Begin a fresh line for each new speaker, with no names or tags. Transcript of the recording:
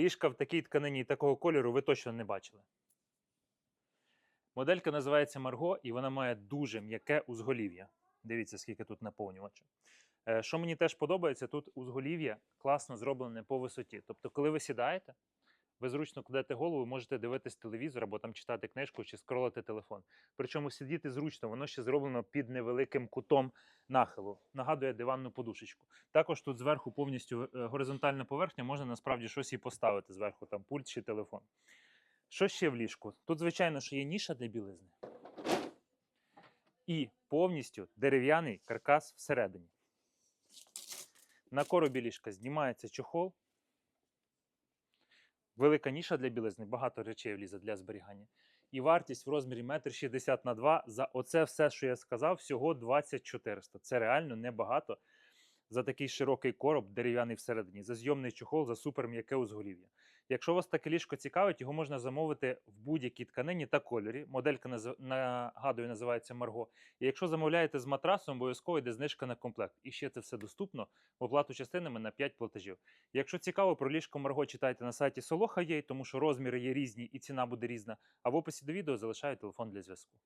Ліжка в такій тканині такого кольору ви точно не бачили. Моделька називається Марго, і вона має дуже м'яке узголів'я. Дивіться, скільки тут наповнювача. Е, Що мені теж подобається, тут узголів'я класно зроблене по висоті. Тобто, коли ви сідаєте, ви зручно кладете голову, можете дивитись телевізор або там читати книжку чи скролити телефон. Причому сидіти зручно, воно ще зроблено під невеликим кутом нахилу. Нагадує диванну подушечку. Також тут зверху повністю е, горизонтальна поверхня, можна насправді щось і поставити зверху, там пульт чи телефон. Що ще в ліжку? Тут, звичайно, що є ніша для білизни. І повністю дерев'яний каркас всередині. На коробі ліжка знімається чохол. Велика ніша для білизни, багато речей влізе для зберігання. І вартість в розмірі 1,60 на 2 за оце все, що я сказав, всього 2400. Це реально небагато за такий широкий короб, дерев'яний всередині, за зйомний чохол, за супер м'яке узголів'я. Якщо вас таке ліжко цікавить, його можна замовити в будь-якій тканині та кольорі. Моделька нагадую, називається Марго. І якщо замовляєте з матрасом, обов'язково йде знижка на комплект. І ще це все доступно в оплату частинами на 5 платежів. Якщо цікаво, про ліжко Марго читайте на сайті Солоха є, тому що розміри є різні і ціна буде різна. А в описі до відео залишаю телефон для зв'язку.